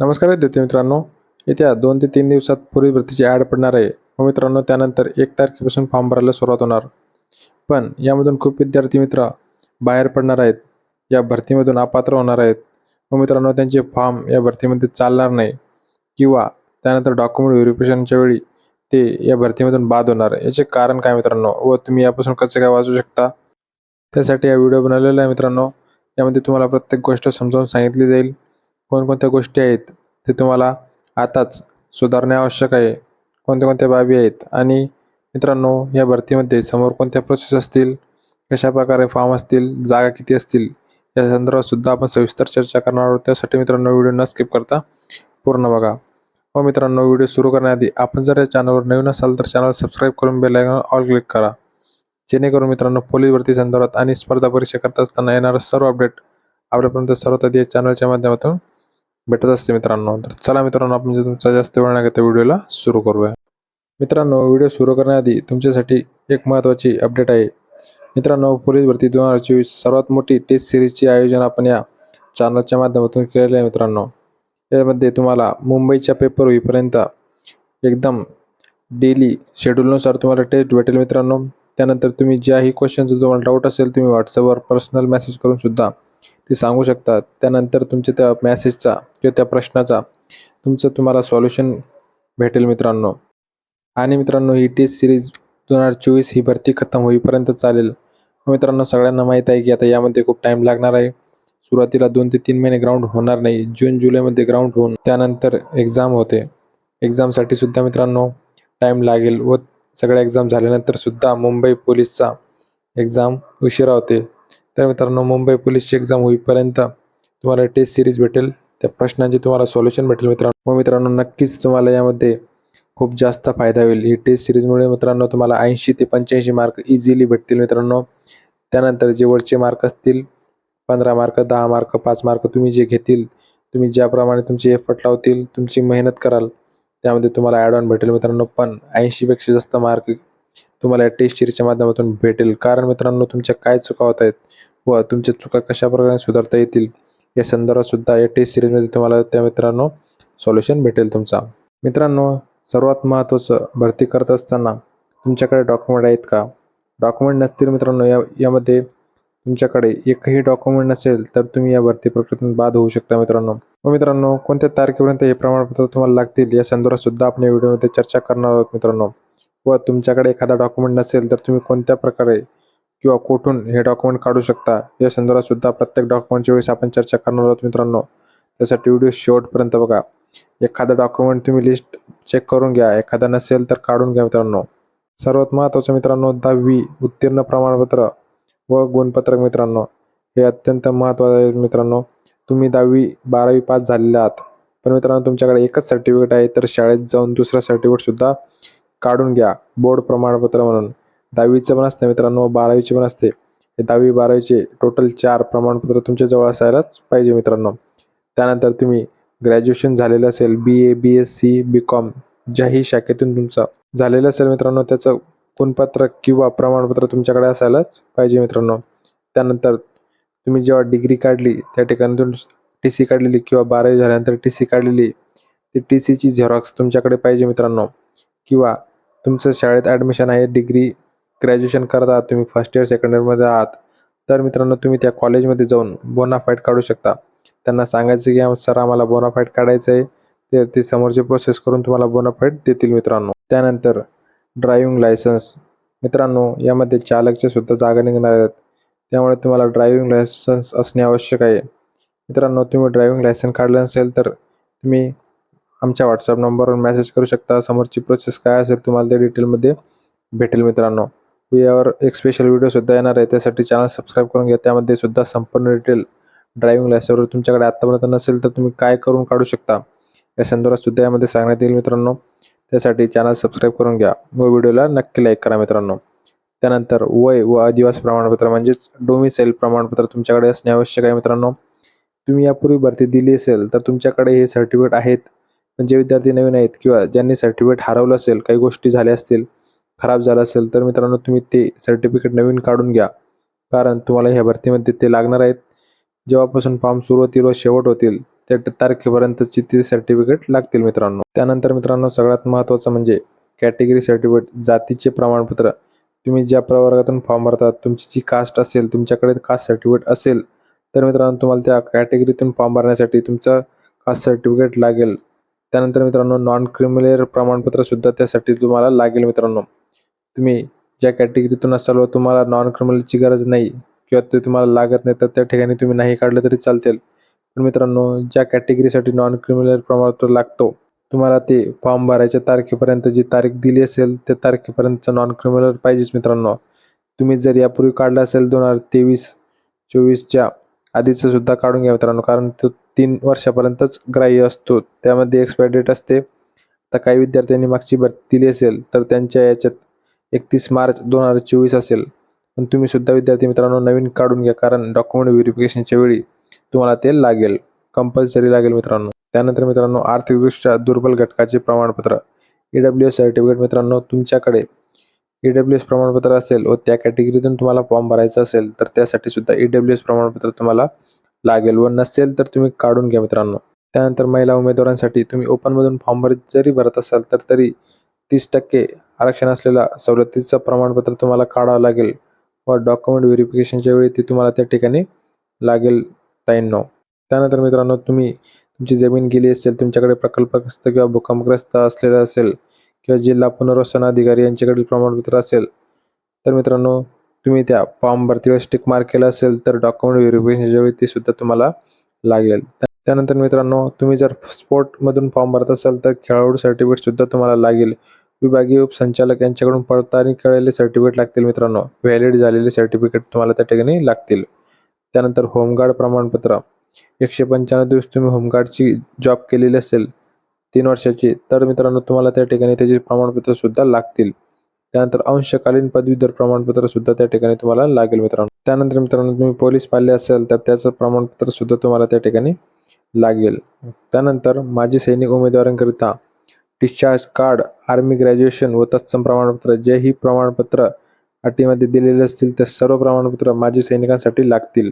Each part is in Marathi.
नमस्कार विद्यार्थी मित्रांनो. येत्या दोन ते तीन दिवसात पूर्वी भरतीची ॲड पडणार आहे. व मित्रांनो त्यानंतर एक तारखेपासून फॉर्म भरायला सुरुवात होणार. पण यामधून खूप विद्यार्थी मित्र बाहेर पडणार आहेत. या भरतीमधून अपात्र होणार आहेत. व मित्रांनो त्यांचे फॉर्म या भरतीमध्ये चालणार नाही. किंवा त्यानंतर डॉक्युमेंट व्हेरिफिकेशनच्या वेळी ते या भरतीमधून बाद होणार. याचे कारण काय मित्रांनो? व तुम्ही यापासून कसे काय वाचू शकता? त्यासाठी हा व्हिडिओ बनवलेला आहे मित्रांनो. यामध्ये तुम्हाला प्रत्येक गोष्ट समजावून सांगितली जाईल. कोणकोणत्या गोष्टी आहेत ते तुम्हाला आताच सुधारणे आवश्यक आहे. कोणत्या कोणत्या बाबी आहेत आणि मित्रांनो या भरतीमध्ये समोर कोणत्या प्रोसेस असतील कशा प्रकारे फॉर्म असतील जागा किती असतील या संदर्भात सुद्धा आपण सविस्तर चर्चा करणार आहोत. त्यासाठी मित्रांनो व्हिडिओ न स्किप करता पूर्ण बघा. व मित्रांनो व्हिडिओ सुरू करण्याआधी आपण जर या चॅनलवर नवीन असाल तर चॅनल सबस्क्राईब करून बेल आयकॉन ऑल क्लिक करा. जेणेकरून मित्रांनो पोलीस भरती संदर्भात आणि स्पर्धा परीक्षा करत असताना येणारं सर्व अपडेट आपल्यापर्यंत सर्वात आधी या चॅनलच्या माध्यमातून भेटत असते मित्रांनो. तर चला मित्रांनो आपण जे तुमचा जास्त वेळ नाही घेता व्हिडिओला सुरू करूया. मित्रांनो व्हिडिओ सुरू करण्याआधी तुमच्यासाठी एक महत्त्वाची अपडेट आहे. मित्रांनो पोलीस भरती दोन हजार चोवीस सर्वात मोठी टेस्ट सिरीजचे आयोजन आपण या चॅनलच्या माध्यमातून केलेले आहे मित्रांनो. यामध्ये तुम्हाला मुंबईच्या पेपर होईपर्यंत एकदम डेली शेड्यूलनुसार तुम्हाला टेस्ट भेटेल मित्रांनो. त्यानंतर तुम्ही ज्याही क्वेश्चनचं तुम्हाला डाऊट असेल तुम्ही व्हॉट्सअपवर पर्सनल मेसेज करून सुद्धा ते सांगू शकतात. त्यानंतर तुमच्या त्या मॅसेजचा किंवा त्या प्रश्नाचा तुमचं तुम्हाला सॉल्युशन भेटेल मित्रांनो. आणि मित्रांनो ही टेस्ट सिरीज दोन हजार चोवीस ही भरती खतम होईपर्यंत चालेल. मित्रांनो सगळ्यांना माहीत आहे की आता यामध्ये खूप टाईम लागणार आहे. सुरुवातीला दोन ते तीन महिने ग्राउंड होणार नाही. जून जुलैमध्ये ग्राउंड होऊन त्यानंतर एक्झाम होते. एक्झामसाठी सुद्धा मित्रांनो टाईम लागेल व सगळ्या एक्झाम झाल्यानंतर सुद्धा मुंबई पोलीसचा एक्झाम उशिरा होते. तर मित्रांनो मुंबई पोलीसची एक्झाम होईपर्यंत तुम्हाला टेस्ट सिरीज भेटेल. त्या प्रश्नांचे तुम्हाला सोल्युशन भेटेल मित्रांनो. व मित्रांनो नक्कीच तुम्हाला यामध्ये खूप जास्त फायदा होईल. ही टेस्ट सिरीजमुळे मित्रांनो तुम्हाला ऐंशी ते पंच्याऐंशी मार्क इझिली भेटतील मित्रांनो. त्यानंतर जे वरचे मार्क असतील पंधरा मार्क दहा मार्क पाच मार्क तुम्ही जे घेतील तुम्ही ज्याप्रमाणे तुमचे एफर्ट लावतील तुमची मेहनत कराल त्यामध्ये तुम्हाला ॲड ऑन भेटेल मित्रांनो. पण ऐंशीपेक्षा जास्त मार्क तुम्हाला या टेस्ट सिरीजच्या माध्यमातून भेटेल. कारण मित्रांनो तुमच्या काय चुका होत आहेत व तुमच्या चुका कशा प्रकारे सुधारता येतील या संदर्भात सुद्धा या टेस्ट सिरीजमध्ये तुम्हाला त्या मित्रांनो सॉल्युशन भेटेल तुमचा. मित्रांनो सर्वात महत्त्वाचं भरती करत असताना तुमच्याकडे डॉक्युमेंट आहेत का? डॉक्युमेंट नसतील मित्रांनो या यामध्ये तुमच्याकडे एकही डॉक्युमेंट नसेल तर तुम्ही या भरती प्रक्रियेतून बाद होऊ शकता मित्रांनो. व मित्रांनो कोणत्या तारखेपर्यंत हे प्रमाणपत्र तुम्हाला लागतील या संदर्भात सुद्धा आपण या व्हिडिओमध्ये चर्चा करणार आहोत मित्रांनो. व तुमच्याकडे एखादा डॉक्युमेंट नसेल तर तुम्ही कोणत्या प्रकारे किंवा कुठून हे डॉक्युमेंट काढू शकता या संदर्भात सुद्धा प्रत्येक डॉक्युमेंटच्या वेळेस आपण चर्चा करणार आहोत मित्रांनो. त्यासाठी व्हिडिओ शेवटपर्यंत बघा. एखादा डॉक्युमेंट तुम्ही लिस्ट चेक करून घ्या एखादा नसेल तर काढून घ्या मित्रांनो. सर्वात महत्त्वाचं मित्रांनो दहावी उत्तीर्ण प्रमाणपत्र व गुणपत्रक मित्रांनो. हे अत्यंत महत्त्वाचं आहे मित्रांनो. तुम्ही दहावी बारावी पास झालेले आहात. पण मित्रांनो तुमच्याकडे एकच सर्टिफिकेट आहे तर शाळेत जाऊन दुसरं सर्टिफिकेट सुद्धा काढून घ्या. बोर्ड प्रमाणपत्र म्हणून. दहावीचं पण असतं मित्रांनो बारावीचे पण असते. हे दहावी बारावीचे टोटल चार प्रमाणपत्र तुमच्याजवळ असायलाच पाहिजे मित्रांनो. त्यानंतर तुम्ही ग्रॅज्युएशन झालेलं असेल B A B S C B com ज्याही शाखेतून तुमचं झालेलं असेल मित्रांनो त्याचं गुणपत्र किंवा प्रमाणपत्र तुमच्याकडे असायलाच पाहिजे मित्रांनो. त्यानंतर तुम्ही जेव्हा डिग्री काढली त्या ठिकाणी टी सी काढलेली किंवा बारावी झाल्यानंतर टी सी काढलेली ती टी सीची झेरॉक्स तुमच्याकडे पाहिजे मित्रांनो. किंवा तुमचं शाळेत ॲडमिशन आहे डिग्री ग्रॅज्युएशन करत आहात तुम्ही फर्स्ट इयर सेकंड इयरमध्ये आहात. तर मित्रांनो तुम्ही त्या कॉलेजमध्ये जाऊन बोनाफाईट काढू शकता. त्यांना सांगायचं की सर आम्हाला बोनाफाईट काढायचं आहे ते ते समोरची प्रोसेस करून तुम्हाला बोनाफाईट देतील मित्रांनो. त्यानंतर ड्रायव्हिंग लायसन्स मित्रांनो यामध्ये चालकच्या सुद्धा जागा निघणार आहेत. त्यामुळे तुम्हाला ड्रायव्हिंग लायसन्स असणे आवश्यक आहे. मित्रांनो तुम्ही ड्रायव्हिंग लायसन्स काढलं नसेल तर तुम्ही आमच्या व्हॉट्सअप नंबरवर मेसेज करू शकता. समोरची प्रोसेस काय असेल तुम्हाला ते डिटेलमध्ये भेटेल मित्रांनो. हो, यावर एक स्पेशल व्हिडिओसुद्धा येणार आहे. त्यासाठी चॅनल सबस्क्राईब करून घ्या. त्यामध्ये सुद्धा संपूर्ण डिटेल ड्रायव्हिंग लायसन्सवर तुमच्याकडे आत्तापर्यंत नसेल तर तुम्ही काय करून काढू शकता? या संदर्भात सुद्धा यामध्ये सांगण्यात येईल मित्रांनो. त्यासाठी चॅनल सबस्क्राईब करून घ्या. व व्हिडिओला नक्की लाईक करा मित्रांनो. त्यानंतर वय व आदिवासी प्रमाणपत्र म्हणजेच डोमिसाईल प्रमाणपत्र तुमच्याकडे असणे आवश्यक आहे मित्रांनो. तुम्ही यापूर्वी भरती दिली असेल तर तुमच्याकडे हे सर्टिफिकेट आहेत. पण जे विद्यार्थी नवीन आहेत किंवा ज्यांनी सर्टिफिकेट हरवलं असेल काही गोष्टी झाल्या असतील खराब झालं असेल तर मित्रांनो तुम्ही ते सर्टिफिकेट नवीन काढून घ्या. कारण तुम्हाला ह्या भरतीमध्ये ते लागणार आहेत. जेव्हापासून फॉर्म सुरू होतील व शेवट होतील त्या ट- तारखेपर्यंतची सर्टिफिकेट लागतील मित्रांनो. त्यानंतर मित्रांनो सगळ्यात महत्त्वाचं म्हणजे कॅटेगरी सर्टिफिकेट जातीचे प्रमाणपत्र. तुम्ही ज्या प्रवर्गातून फॉर्म भरतात तुमची जी कास्ट असेल तुमच्याकडे कास्ट सर्टिफिकेट असेल तर मित्रांनो तुम्हाला त्या कॅटेगरीतून फॉर्म भरण्यासाठी तुमचं कास्ट सर्टिफिकेट लागेल. त्यानंतर मित्रांनो नॉन क्रिमिलेअर प्रमाणपत्र सुद्धा त्यासाठी तुम्हाला लागेल मित्रांनो. तुम्ही ज्या कॅटेगरीतून असाल व तुम्हाला नॉन क्रिमिनलची गरज नाही किंवा ते तुम्हाला लागत नाही तर त्या ठिकाणी तुम्ही नाही काढलं तरी चालतील. पण मित्रांनो ज्या कॅटेगरीसाठी नॉन क्रिमिनल प्रमाणपत्र लागतो तुम्हाला ते फॉर्म भरायच्या तारखेपर्यंत जी तारीख दिली असेल त्या तारखेपर्यंतचं नॉन क्रिमिनल पाहिजेच मित्रांनो. तुम्ही जर यापूर्वी काढलं असेल दोन हजार तेवीस चोवीसच्या आधीचं सुद्धा काढून घ्या मित्रांनो कारण तो तीन वर्षापर्यंतच ग्राह्य असतो. त्यामध्ये एक्सपायर डेट असते. तर काही विद्यार्थ्यांनी मागची भरती दिली असेल तर त्यांच्या याच्यात एकतीस मार्च दोन हजार चोवीस असेल. पण तुम्ही सुद्धा विद्यार्थी मित्रांनो नवीन काढून घ्या कारण डॉक्युमेंट व्हेरिफिकेशनच्या वेळी तुम्हाला ते लागेल. कंपल्सरी लागेल मित्रांनो. त्यानंतर मित्रांनो आर्थिकदृष्ट्या दुर्बल घटकाचे प्रमाणपत्र. ई डब्ल्यू एस सर्टिफिकेट मित्रांनो तुमच्याकडे ई डब्ल्यू एस प्रमाणपत्र असेल व त्या कॅटेगरीतून तुम्हाला फॉर्म भरायचा असेल तर त्यासाठी सुद्धा ई डब्ल्यू एस प्रमाणपत्र तुम्हाला लागेल व नसेल तर तुम्ही काढून घ्या मित्रांनो. त्यानंतर महिला उमेदवारांसाठी तुम्ही ओपनमधून फॉर्म भर जरी भरत असाल तर तरी तीस टक्के आरक्षण असलेला सवलतीचं प्रमाणपत्र तुम्हाला काढावं लागेल व डॉक्युमेंट व्हेरिफिकेशनच्या वेळी ते तुम्हाला त्या ठिकाणी लागेल त्र्याण्णव त्यानंतर मित्रांनो तुम्ही तुमची जमीन गेली असेल तुमच्याकडे प्रकल्पग्रस्त किंवा भूकंपग्रस्त असलेलं असेल किंवा जिल्हा पुनर्वसन अधिकारी यांच्याकडील प्रमाणपत्र असेल तर मित्रांनो तुम्ही त्या फॉर्म भरतीवर स्टिक मार्क केला असेल तर डॉक्युमेंट व्हेरिफिकेशनच्या वेळी ते सुद्धा तुम्हाला लागेल. त्यानंतर मित्रांनो तुम्ही जर स्पोर्टमधून फॉर्म भरत असाल तर खेळाडू सर्टिफिकेट सुद्धा तुम्हाला लागेल. विभागीय उपसंचालक यांच्याकडून पडताळणी केलेले सर्टिफिकेट लागतील मित्रांनो. व्हॅलिड झालेले सर्टिफिकेट तुम्हाला त्या ठिकाणी लागतील. त्यानंतर होमगार्ड प्रमाणपत्र. एकशे पंच्याण्णव दिवस तुम्ही होमगार्डची जॉब केलेली असेल तीन वर्षाची तर मित्रांनो तुम्हाला त्या ठिकाणी त्याचे प्रमाणपत्र सुद्धा लागतील. त्यानंतर अंशकालीन पदवीधर प्रमाणपत्र सुद्धा त्या ठिकाणी तुम्हाला लागेल मित्रांनो. त्यानंतर मित्रांनो तुम्ही पोलीस पाहिले असेल तर त्याचं प्रमाणपत्र सुद्धा तुम्हाला त्या ठिकाणी लागेल. त्यानंतर माजी सैनिक उमेदवारांकरिता डिस्चार्ज कार्ड आर्मी ग्रॅज्युएशन व तत्सम प्रमाणपत्र. जे ही प्रमाणपत्र अटीमध्ये दिलेले असतील ते सर्व प्रमाणपत्र माजी सैनिकांसाठी लागतील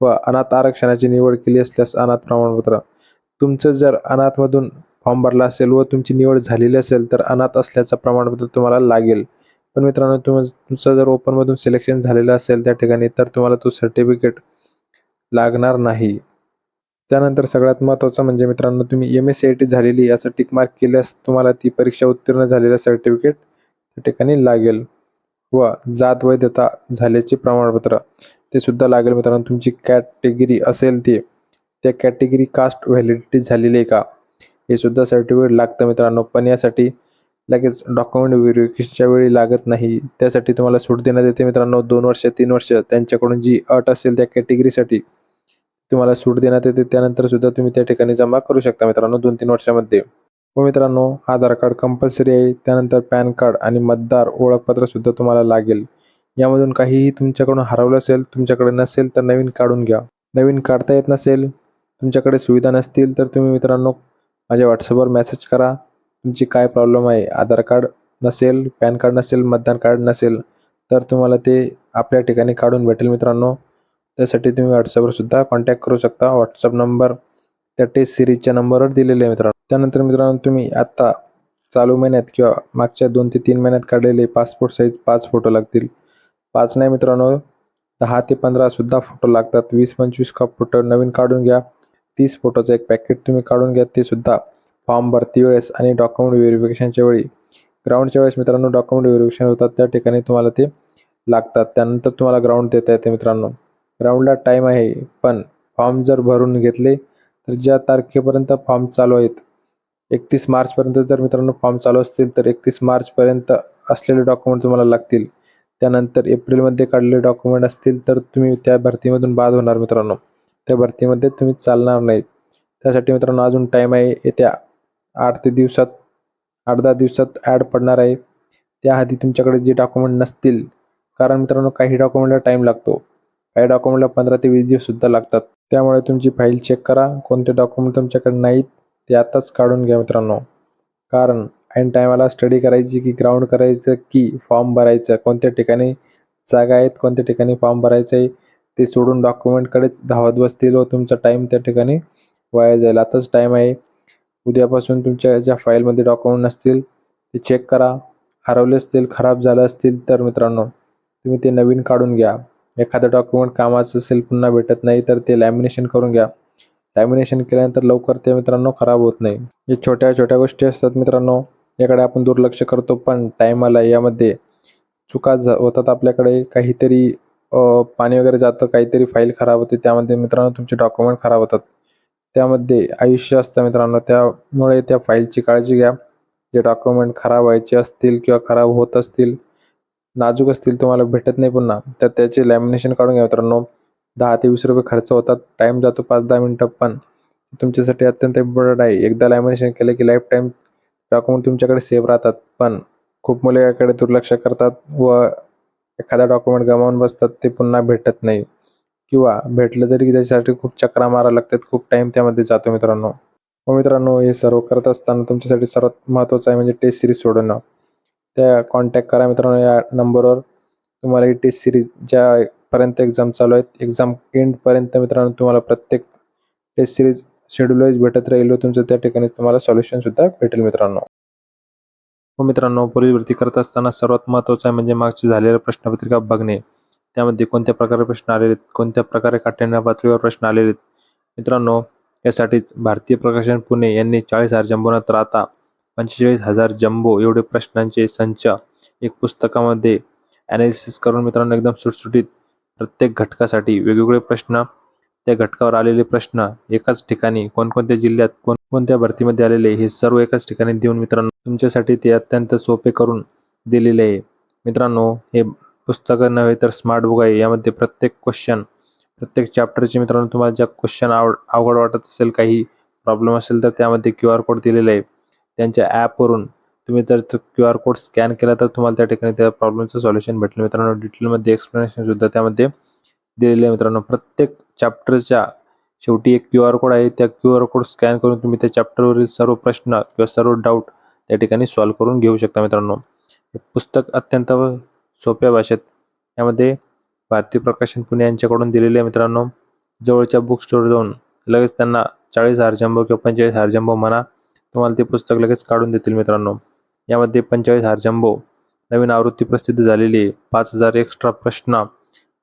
व अनाथ आरक्षणाची निवड केली असल्यास अनाथ प्रमाणपत्र. तुमचं जर अनाथमधून फॉर्म भरला असेल व तुमची निवड झालेली असेल तर अनाथ असल्याचं प्रमाणपत्र तुम्हाला लागेल. पण मित्रांनो तुम तुमचं जर ओपनमधून सिलेक्शन झालेलं असेल त्या ठिकाणी तर तुम्हाला तो सर्टिफिकेट लागणार नाही. त्यानंतर सगळ्यात महत्त्वाचं म्हणजे मित्रांनो तुम्ही M S C I T झालेली असं टिकमार्क केल्यास तुम्हाला ती परीक्षा उत्तीर्ण झालेलं सर्टिफिकेट त्या ठिकाणी लागेल. व जात वैधता झाल्याचे प्रमाणपत्र ते सुद्धा लागेल मित्रांनो. तुमची कॅटेगरी असेल ती त्या कॅटेगरी कास्ट व्हॅलिडिटी झालेली आहे का? हे सुद्धा सर्टिफिकेट लागतं मित्रांनो. पण यासाठी लगेच डॉक्युमेंट व्हेरिफिकेशनच्या वेळी लागत नाही. त्यासाठी तुम्हाला सूट देण्यात येते मित्रांनो. दोन वर्ष तीन वर्ष त्यांच्याकडून जी अट असेल त्या कॅटेगरीसाठी तुम्हाला सूट देण्यात येते त्यानंतर सुद्धा तुम्ही त्या ठिकाणी जमा करू शकता मित्रांनो दोन तीन वर्षामध्ये. व मित्रांनो आधार कार्ड कंपल्सरी आहे त्यानंतर पॅन कार्ड आणि मतदार ओळखपत्र सुद्धा तुम्हाला लागेल. यामधून काहीही तुमच्याकडून हरवलं असेल तुमच्याकडे नसेल तर नवीन काढून घ्या. नवीन काढता येत नसेल तुमच्याकडे सुविधा नसतील तर तुम्ही मित्रांनो माझ्या व्हॉट्सअपवर मेसेज करा. तुमची काय प्रॉब्लेम आहे आधार कार्ड नसेल पॅन कार्ड नसेल मतदान कार्ड नसेल तर तुम्हाला ते आपल्या ठिकाणी काढून भेटेल मित्रांनो. त्यासाठी तुम्ही व्हॉट्सअपवर सुद्धा कॉन्टॅक्ट करू शकता. व्हॉट्सअप नंबर त्या टेस्ट सिरीजच्या नंबरवर दिलेले आहे मित्रांनो. त्यानंतर मित्रांनो तुम्ही आत्ता चालू महिन्यात किंवा मागच्या दोन ते तीन महिन्यात काढलेले पासपोर्ट साईज पाच फोटो लागतील. पाच नाही मित्रांनो दहा ते पंधरा सुद्धा फोटो लागतात. वीस पंचवीस का फोटो नवीन काढून घ्या. तीस फोटोचं एक पॅकेट तुम्ही काढून घ्या. ते सुद्धा फॉर्म भरती वेळेस आणि डॉक्युमेंट व्हेरिफिकेशनच्या वेळी. ग्राउंडच्या वेळेस मित्रांनो डॉक्युमेंट व्हेरिफिकेशन होतात. त्या ठिकाणी तुम्हाला ते लागतात. त्यानंतर तुम्हाला ग्राउंड देता येते मित्रांनो. ग्राउंडला टाईम आहे. पण फॉर्म जर भरून घेतले तर ज्या तारखेपर्यंत फॉर्म चालू आहेत एकतीस मार्चपर्यंत जर मित्रांनो फॉर्म चालू असतील तर एकतीस मार्चपर्यंत असलेले डॉक्युमेंट तुम्हाला लागतील. त्यानंतर एप्रिलमध्ये काढलेले डॉक्युमेंट असतील तर तुम्ही त्या भरतीमधून बाद होणार मित्रांनो. त्या भरतीमध्ये तुम्ही चालणार नाही त्यासाठी मित्रांनो अजून टाईम आहे. येत्या आठ ते दिवसात आठ दहा दिवसात ॲड पडणार आहे. त्याआधी तुमच्याकडे जे डॉक्युमेंट नसतील कारण मित्रांनो काही डॉक्युमेंटला टाईम लागतो. काही डॉक्युमेंटला पंधरा ते वीस दिवस सुद्धा लागतात. त्यामुळे तुमची फाईल चेक करा. कोणते डॉक्युमेंट तुमच्याकडे नाहीत ते आताच काढून घ्या मित्रांनो. कारण ऐन टायमाला स्टडी करायची की ग्राउंड करायचं की फॉर्म भरायचं कोणत्या ठिकाणी जागा आहेत कोणत्या ठिकाणी फॉर्म भरायचं आहे ते सोडून डॉक्युमेंटकडेच धावत बसतील व तुमचा टाईम त्या ठिकाणी वाया जाईल. आताच टाईम आहे. उद्यापासून तुमच्या ज्या फाईलमध्ये डॉक्युमेंट नसतील ते चेक करा. हरवले असतील खराब झाले असतील तर मित्रांनो तुम्ही ते नवीन काढून घ्या. एखादं डॉक्युमेंट कामाचं असेल पुन्हा भेटत नाही तर ते लॅमिनेशन करून घ्या. लॅमिनेशन केल्यानंतर लवकर ते मित्रांनो खराब होत नाही. हे छोट्या छोट्या गोष्टी असतात मित्रांनो. याकडे आपण दुर्लक्ष करतो पण टायमाला यामध्ये. चुका ज होतात आपल्याकडे. काहीतरी पाणी वगैरे जातं काहीतरी फाईल खराब होते त्यामध्ये मित्रांनो तुमचे डॉक्युमेंट खराब होतात. त्यामध्ये आयुष्य असतं मित्रांनो. त्यामुळे त्या फाईलची काळजी घ्या. जे डॉक्युमेंट खराब व्हायचे असतील किंवा खराब होत असतील नाजूक असतील तुम्हाला भेटत नाही पुन्हा. तर त्याचे लॅमिनेशन काढून घ्या मित्रांनो. दहा ते वीस रुपये खर्च होतात. टाईम जातो पाच दहा मिनटं पण. तुमच्यासाठी अत्यंत इम्पॉर्टंट आहे. एकदा लॅमिनेशन केलं की लाईफ टाईम डॉक्युमेंट तुमच्याकडे सेव्ह राहतात. पण खूप मुले याकडे दुर्लक्ष करतात व एखादा डॉक्युमेंट गमावून बसतात ते पुन्हा भेटत नाही. किंवा भेटलं तरी त्याच्यासाठी खूप चक्रा मारा लागतात. खूप टाईम त्यामध्ये जातो मित्रांनो. व मित्रांनो हे सर्व करत असताना तुमच्यासाठी सर्वात महत्त्वाचं आहे म्हणजे टेस्ट सिरीज सोडवणं. त्या कॉन्टॅक्ट करा मित्रांनो या नंबरवर तुम्हाला ई टेस्ट सिरीज ज्यापर्यंत एक्झाम चालू आहेत एक्झाम एंडपर्यंत मित्रांनो तुम्हाला प्रत्येक टेस्ट सिरीज शेड्यूलवाईज भेटत राहील व तुमचं त्या ठिकाणी तुम्हाला सॉल्युशनसुद्धा भेटेल मित्रांनो. हो मित्रांनो पोलीस भरती करत असताना सर्वात महत्त्वाचं आहे म्हणजे मागची झालेल्या प्रश्नपत्रिका बघणे. त्यामध्ये कोणत्या प्रकारे प्रश्न आलेले आहेत कोणत्या प्रकारे काठिण्य पातळीवर प्रश्न आलेले आहेत. मित्रांनो यासाठीच भारतीय प्रकाशन पुणे यांनी चाळीस हजार जम्बो राहता पंचेचाळीस हजार जम्बो एवढे प्रश्नांचे संच एक पुस्तकामध्ये ॲनालिसिस करून मित्रांनो एकदम सुटसुटीत प्रत्येक घटकासाठी वेगवेगळे प्रश्न त्या घटकावर आलेले प्रश्न एकाच ठिकाणी कोणकोणत्या जिल्ह्यात कोणकोणत्या भरतीमध्ये आलेले हे सर्व एकाच ठिकाणी देऊन मित्रांनो तुमच्यासाठी ते अत्यंत सोपे करून दिलेले आहे. मित्रांनो हे पुस्तकं नव्हे तर स्मार्ट बुक आहे. यामध्ये प्रत्येक क्वेश्चन प्रत्येक चॅप्टरचे मित्रांनो तुम्हाला ज्या क्वेश्चन आवड अवघड वाटत असेल काही प्रॉब्लेम असेल तर त्यामध्ये क्यू आर कोड दिलेला आहे. त्यांच्या ॲपवरून तुम्ही जर क्यू आर कोड स्कॅन केला तर तुम्हाला त्या ठिकाणी त्या प्रॉब्लेमचं सॉल्युशन भेटेल. मित्रांनो डिटेलमध्ये एक्सप्लेनेशनसुद्धा त्यामध्ये दिलेले आहे मित्रांनो. प्रत्येक चॅप्टरच्या शेवटी एक क्यू आर कोड आहे. त्या क्यू आर कोड स्कॅन करून तुम्ही त्या चॅप्टरवरील सर्व प्रश्न किंवा सर्व डाऊट त्या ठिकाणी सॉल्व्ह करून घेऊ शकता मित्रांनो. हे पुस्तक अत्यंत सोप्या भाषेत यामध्ये भारती प्रकाशन पुणे यांच्याकडून दिलेले आहे मित्रांनो. जवळच्या बुक स्टोर जाऊन लगेच त्यांना चाळीस हजार जंबो किंवा पंचेचाळीस हजार जंबो म्हणा तुम्हाला ते पुस्तक लगेच काढून देतील मित्रांनो. यामध्ये पंचेचाळीस हजार नवीन आवृत्ती प्रसिद्ध झालेली आहे. पाच हजार एक्स्ट्रा प्रश्न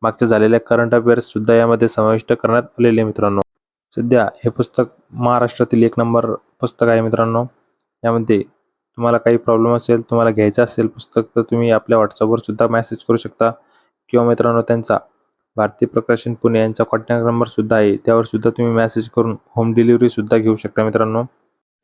मागच्या झालेल्या करंट अफेअर्ससुद्धा यामध्ये समाविष्ट करण्यात आलेले मित्रांनो. सध्या हे पुस्तक महाराष्ट्रातील एक नंबर पुस्तक आहे मित्रांनो. यामध्ये तुम्हाला काही प्रॉब्लेम असेल तुम्हाला घ्यायचं असेल पुस्तक तर तुम्ही आपल्या व्हॉट्सअपवर सुद्धा मेसेज करू शकता. किंवा मित्रांनो त्यांचा भारतीय प्रकाशन पुणे यांचा कॉन्टॅक्ट नंबर सुद्धा आहे. त्यावर सुद्धा तुम्ही मेसेज करून होम डिलिव्हरी सुद्धा घेऊ शकता मित्रांनो.